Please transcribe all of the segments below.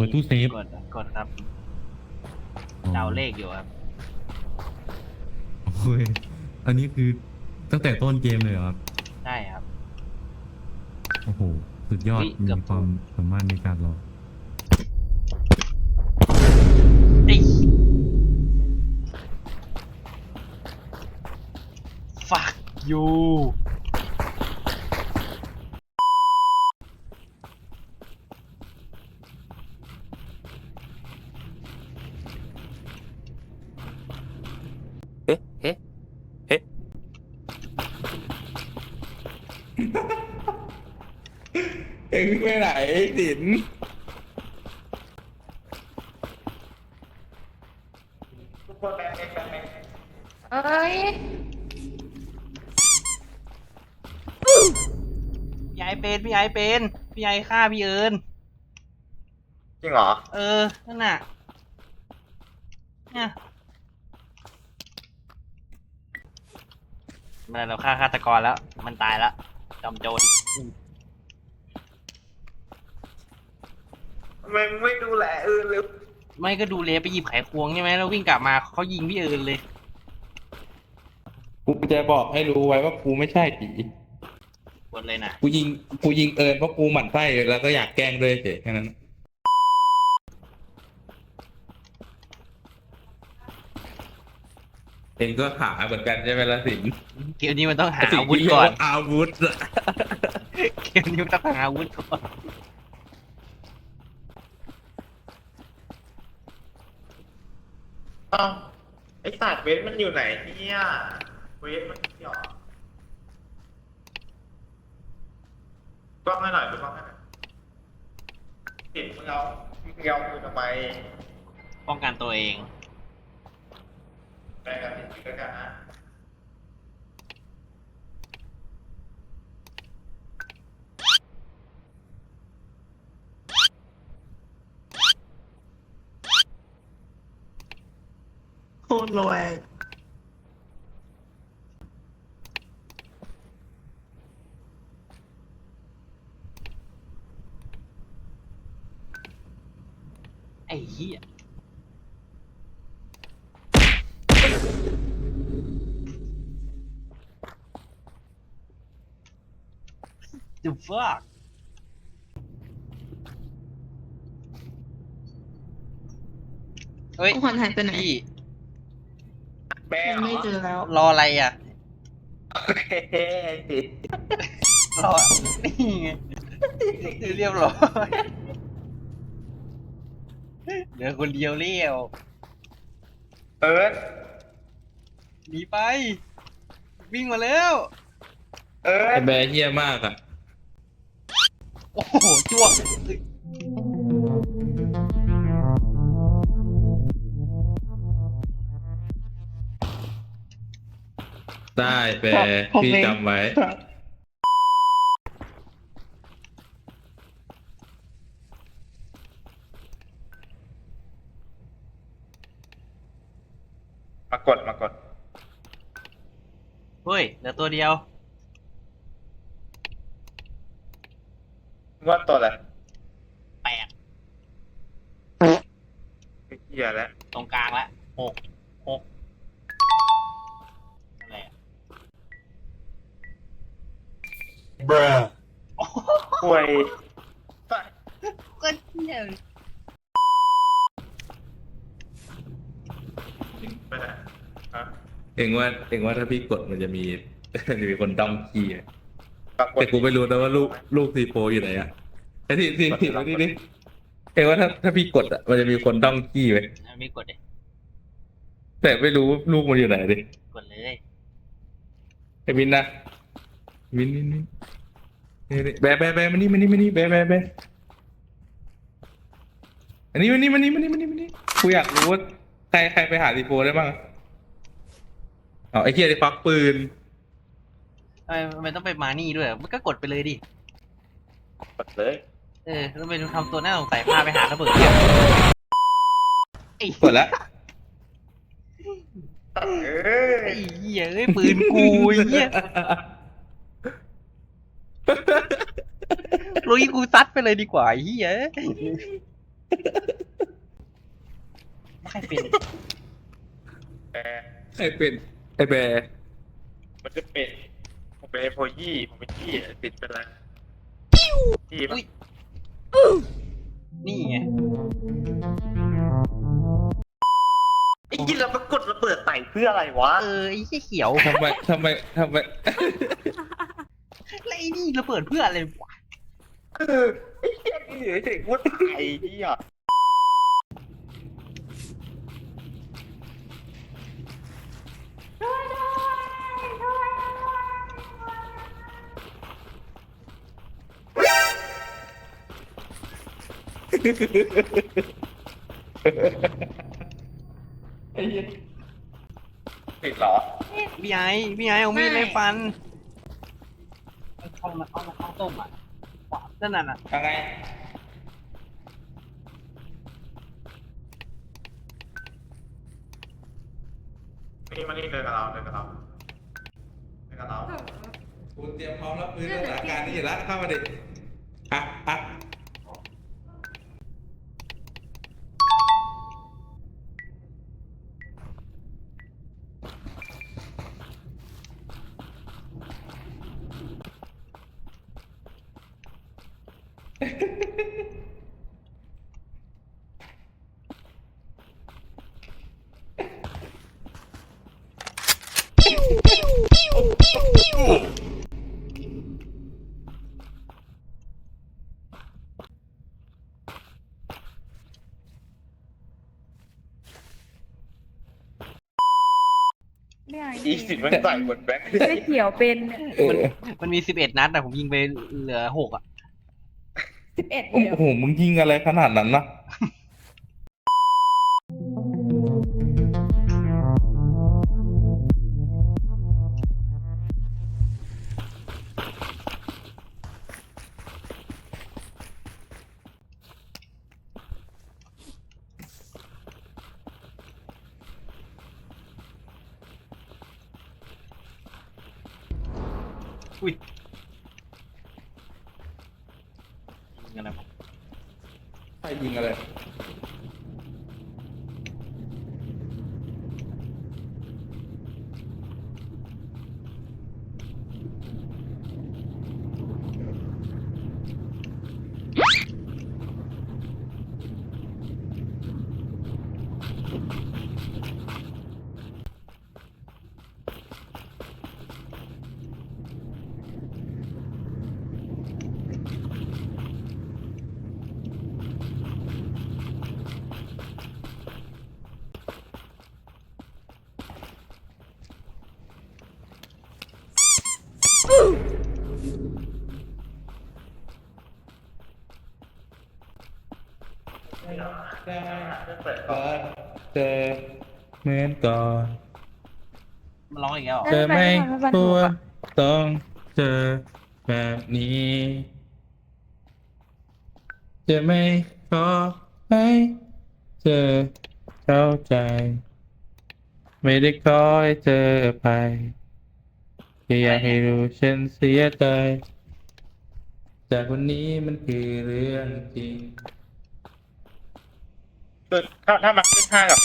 ปิดตู้เซฟกดกดครับอ๋อเดาเลขอยู่ครับโอ้ยอันนี้คือตั้งแต่ต้นเกมเลยเหรอครับได้ครับ โอ้โห สุดยอดเฮ้ยมีเกือบ ความสามารถในการรอไอ้ fuck you เอ๊ะเอ๊ะเอ๊ะ เอ็ งไปไหนสินเอ้ยพี่ไอเป็นพี่ไอเป็นพี่ไอฆ่าพี่เอิญจริงเหรอ เออนั่นน่ะเนี่ยไมันเราฆ่าฆาตกรแล้ว มันตายแล้วจอมโจร ทำ ไมมึงไม่ดูแลเออเลยไม่ก็ดูเลไปหยิบไขควงใช่ไหมแล้ววิ่งกลับมาเขายิงพี่เอิญเลย กูจะบอกให้รู้ไว้ว่ากูไม่ใช่ผีกดเลยนะกูยิงกูยิงเอิญเพราะกูหมั่นไส้แล้วก็อยากแกล้งด้วยเฉยแค่นั้นเองก็หาเหมือนกันใช่ไหมล่ะสินเกมนี้มันต้องหาสิ่งอาวุธที่เรียก่อนว่าอาวุธอะเกมนี้มันต้องหาอาวุธก่อน เอ้าไอสัตว์เวสมันอยู่ไหนเนี่ยเวสมันหยอกกล้องให้หน่อยดูกล้องให้หน่อยสินมึงเอามึงเอามือทำไมป้องกันตัวเองไปกันสินด้วยกันนะ ตรระแวงไอ้เหี้ย The fuck เฮ้ยของขวัญหายไปไหน พี่ แม่ยังไม่เจอแล้ว รออะไรอะ โอเคสินรอ นี่ไงเรียบร้อยเหลือคนเดียวเลี้ยวเอิร์ธหนีไป วิ่งมาแล้ว เอิร์ธไอแบร์เฮี้ยมากอะ โอ้โหจ้วง ได้แบร์พี่จำไว้ มากดมากด เฮ้ยเหลือตัวเดียว ว่าตัวอะไรแปดเฮียแล้วตรงกลางละหกหก ป่วยก็เที่ยไปไหนฮะเองว่าเองว่าถ้าพี่กดมันจะมีมันจะมีคนด้อมขี้อะแต่กูไม่รู้นะว่าลูกลูกซีโฟอยู่ไหนอะไอ้ที่ที่ที่ที่นี่เองว่าถ้าถ้าพี่กดอะมันจะมีคนด้อมขี้ไหมไม่กดเลยแต่ไม่รู้ลูกมันอยู่ไหนดิกดเลย ไอ้มินนะ มินมินมินนี่นี่แบะแบะแบะมานี่มานี่มานี่แบะแบะแบะอันนี้มานี่มานี่มานี่มานี่มานี่กูอยากรู้ว่าใครใครไปหาดีโฟได้บ้างอ๋อไอ้เคียได้ฟักปืนทำไมทำไมต้องไปมานี่ด้วยมันก็กดไปเลยดิกดเลยเออแล้วไปทำตัวน่าสงสัยพาไปหาระเบิดเนี่ยไอ้กดแล้วไอ้เหี้ยเอ้ยปืนกูไอ้เหี้ย ลุยกูซัดไปเลยดีกว่าไอ้เฮียใครเป็นแต่ใครเป็นไอแบร์มันจะเป็นผมเป็นโพยี่ผมเป็นยี่ติดเป็นอะไรยี่ปะนี่ไงไอ้ยี่เรามากดระเบิดใส่เพื่ออะไรวะ เออไอ้เหี้ยเขียวทำไมทำไมทำไม แล้วไอ้นี่ระเบิดเพื่ออะไรวะเออ ไอ้เหี้ยนี่เด็กว่าตายนี่อะไอ้เหี้ยติดเหรอพี่ไอ้พี่ไอ้เอามีดไล่ฟัน เข้ามาเข้ามาเข้าต้มอะ นั่นน่ะน่ะยังไงนี่มานี่เดินกับเราเดินกับเราเดินกับเรากูเตรียมพร้อมรับมือสถานการณ์นี้อยู่แล้วเข้ามาดิอะอะ เนี่ยอีสิมันใส่เหมือนแบ็คเสื้อเขียวเป็นเนี่ยเออมันมีสิบเอ็ดนัดแต่ผมยิงไปเหลือหกอะสิบเอ็ดโอ้เดียว โห มึงยิงอะไรขนาดนั้นนะ ยิงอะไรวะใครยิงอะไร เจอเหมือน ก่อน มันร้องอีกแล้วเหรอเจอไม่ควรต้องเจอแบบนี้ จะไม่ขอให้เจอเข้าใจ ไม่ได้ขอให้เจอไปแค่อยากให้รู้ฉันเสียใจ จากวันนี้มันคือเรื่องจริง คือถ้าถ้ามันขึ้นห้ากับ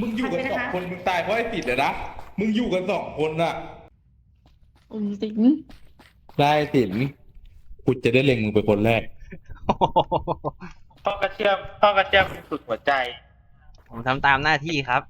มึงอยู่กันสองคนมึงตายเพราะไอ้ติดอะนะ มึงอยู่กันสองคนอะอุ้มสิง ได้สินกูจะได้เล็งมึงเป็นคนแรก พ่อกระเทียมพ่อกระเทียมสุดหัวใจ ผมทำตามหน้าที่ครับ